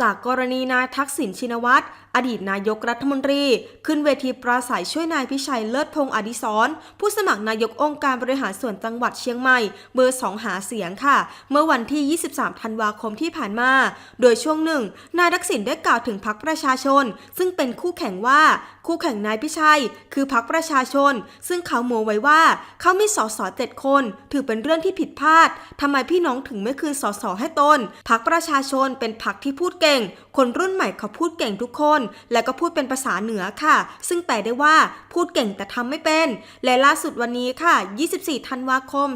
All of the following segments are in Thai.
จากกรณีนายทักษิณชินวัตร อดีตนายกรัฐมนตรี ขึ้นเวทีปราศัยช่วยนายพิชัยเลิศพงษ์อดิศรผู้สมัครนายกองค์การบริหารส่วนจังหวัดเชียงใหม่ เบอร์สองหาเสียงค่ะ เมื่อวันที่ 23 ธันวาคมที่ผ่านมา โดยช่วงหนึ่ง นายทักษิณได้กล่าวถึงพรรคประชาชน ซึ่งเป็นคู่แข่งว่าคู่แข่งนายพิชัย คือพรรคประชาชน ซึ่งเขาโมไว้ว่า เขามีสสเจ็ดคน ถือเป็นเรื่องที่ผิดพลาดทำไมพี่น้องถึงไม่คืนสสให้ตนพรรคประชาชนเป็นพรรคที่พูดเก่ง คนรุ่นใหม่เขาพูดเก่งทุกคน และก็พูดเป็นภาษาเหนือค่ะ ซึ่งแปลได้ว่าพูดเก่งแต่ทำไม่เป็น และล่าสุดวันนี้ค่ะ 24 ธันวาคม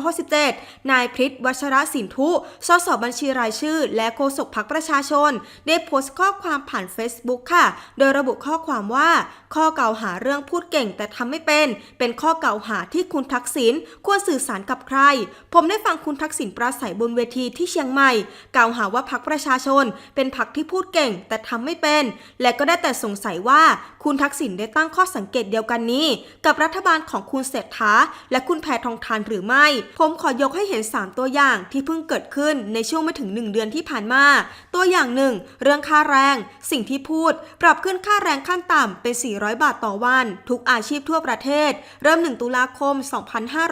2567 นายพริตวัชระสินทุ สสบัญชีรายชื่อ และโฆษกพรรคประชาชน ได้โพสต์ข้อความผ่าน Facebook ค่ะ โดยระบุข้อความว่า ข้อกล่าวหาเรื่องพูดเก่งแต่ทำไม่เป็น เป็นข้อกล่าวหาที่คุณทักษิณควรสื่อสารกับใคร ผมได้ฟังคุณทักษิณปราศัยบนเวทีที่เชียงใหม่ กล่าวหาว่าพรรคประชาชนเป็นพรรคที่พูดเก่งแต่ทำไม่เป็น และก็ได้แต่สงสัยว่าคุณทักษิณได้ตั้งข้อสังเกตเดียวกันนี้ กับรัฐบาลของคุณเศรษฐาและคุณแพทองทานหรือไม่ ผมขอยกให้เห็น 3 ตัวอย่างที่เพิ่งเกิดขึ้นในช่วงไม่ถึง 1 เดือนที่ผ่านมา ตัวอย่างหนึ่งเรื่องค่าแรง สิ่งที่พูด ปรับขึ้นค่าแรงขั้นต่ำเป็น 400 บาทต่อวัน ทุกอาชีพทั่วประเทศ เริ่ม 1 ตุลาคม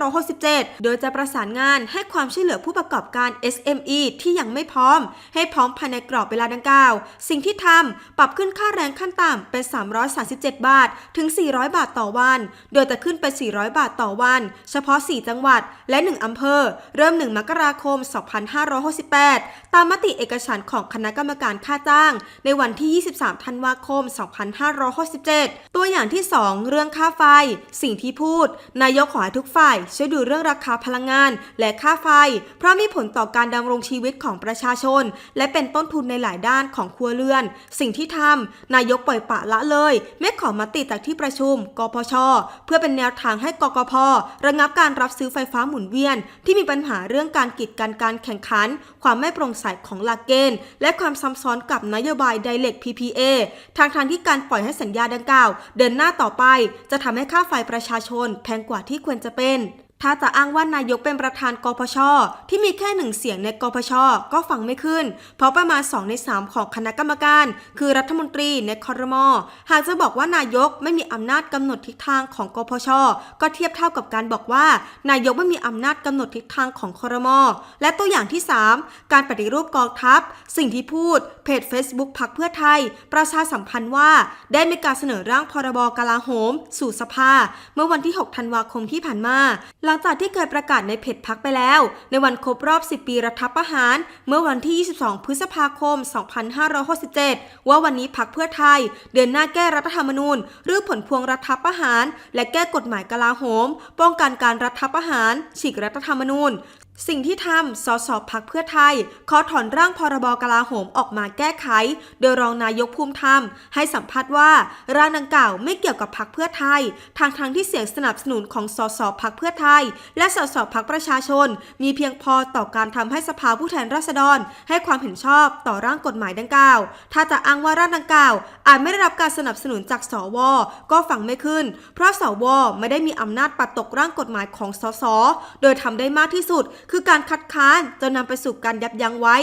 2567 โดยจะประสานงานให้ความช่วยเหลือผู้ประกอบการ SME ที่ยังไม่พร้อม ให้พร้อมภายในกรอบเวลาดังกล่าว สิ่งที่ทำปรับขึ้นค่าแรงขั้นต่ำเป็น 337 บาท ถึง 400 บาทต่อวัน โดยจะขึ้นไป 400 บาทต่อวัน เฉพาะ 4 จังหวัดและ 1 อำเภอ เริ่ม 1 มกราคม 2568 ตามมติเอกฉันท์ของคณะกรรมการค่าจ้าง ในวันที่ 23 ธันวาคม 2567 ตัวอย่างที่ 2 เรื่องค่าไฟ สิ่งที่พูด นายกขอให้ทุกฝ่ายช่วยดูเรื่องราคาพลังงาน และค่าไฟ เพราะมีผลต่อการดำรงชีวิตของประชาชน และเป็นต้นทุนในหลายด้านของครัวเรือน สิ่งที่ทำนายกปล่อยปะละเลย ไม่ขอมติจากที่ประชุม กพช เพื่อเป็นแนวทางให้กกพระงับการรับซื้อไฟฟ้าหมุนเวียน ที่มีปัญหาเรื่องการกีดกันการแข่งขัน ความไม่โปร่งใสของหลักเกณฑ์ และความซ้ำซ้อนกับนโยบาย Direct PPA ทางทางที่การปล่อยให้สัญญาดังกล่าว เดินหน้าต่อไป จะทำให้ค่าไฟประชาชน แพงกว่าที่ควรจะเป็น ถ้าจะอ้างว่านายกเป็นประธานกพช ที่มีแค่หนึ่งเสียงในกพช ก็ฟังไม่ขึ้น เพราะประมาณ 2 ใน 3 ของคณะกรรมการ คือรัฐมนตรีในคอรมอหากจะบอกว่านายกไม่มีอำนาจกำหนดทิศทางของกพช ก็เทียบเท่ากับการบอกว่า นายกไม่มีอำนาจกำหนดทิศทางของคอรมอและตัวอย่างที่ 3 การปฏิรูปกองทัพ สิ่งที่พูดเพจ Facebook พักเพื่อไทย ประชาสัมพันธ์ว่า ได้มีการเสนอร่างพรบกลาโหม สู่สภา เมื่อวันที่ 6 ธันวาคมที่ผ่านมาหลัังจากที่เคยประกาศในเพจพักไปแล้ว ในวันครบรอบ 10 ปีรัฐประหาร เมื่อวันที่ 22 พฤษภาคม 2567 ว่าวันนี้พักเพื่อไทย เดินหน้าแก้รัฐธรรมนูญหรือผลพวงรัฐประหาร และแก้กฎหมายกลาโหม ป้องกันการรัฐประหาร ฉีกรัฐธรรมนูญ สิ่งที่ทำ สสพักเพื่อไทย ขอถอนร่างพรบกลาโหมออกมาแก้ไข โดยรองนายกภูมิธรรม ให้สัมภาษณ์ว่า ร่างดังกล่าวไม่เกี่ยวกับพักเพื่อไทย ทางทางที่เสียงสนับสนุนของสสพักเพื่อไทย และสสพักประชาชน มีเพียงพอต่อการทำให้สภาผู้แทนราษฎร ให้ความเห็นชอบต่อร่างกฎหมายดังกล่าว ถ้าจะอ้างว่าร่างดังกล่าว อาจไม่ได้รับการสนับสนุนจากสว ก็ฟังไม่ขึ้น เพราะสวไม่ได้มีอำนาจปัดตกร่างกฎหมายของสส โดยทำได้มากที่สุดคือการคัดค้านจนนำไปสู่การยับยั้งไว้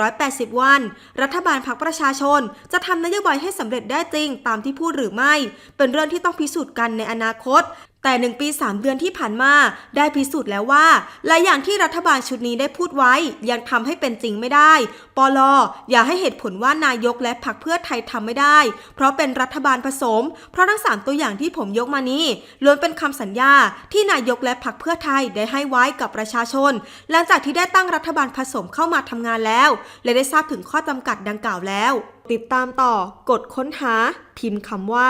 180 วัน รัฐบาลพรรคประชาชน จะทำนโยบายให้สำเร็จได้จริงตามที่พูดหรือไม่ เป็นเรื่องที่ต้องพิสูจน์กันในอนาคต แต่หนึ่งปี 3 เดือนที่ผ่านมาได้พิสูจน์แล้วว่าหลายอย่างที่รัฐบาลชุดนี้ได้พูดไว้ ยังทำให้เป็นจริงไม่ได้ ปลออย่าให้เหตุผลว่านายกและพรรคเพื่อไทยทำไม่ได้ เพราะเป็นรัฐบาลผสม เพราะทั้ง 3 ตัวอย่างที่ผมยกมานี้ล้วนเป็นคำสัญญาที่นายกและพรรคเพื่อไทยได้ให้ไว้กับประชาชน หลังจากที่ได้ตั้งรัฐบาลผสมเข้ามาทำงานแล้ว และได้ทราบถึงข้อจำกัดดังกล่าวแล้ว ติดตามต่อกดค้นหา พิมพ์คำว่า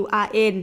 WRN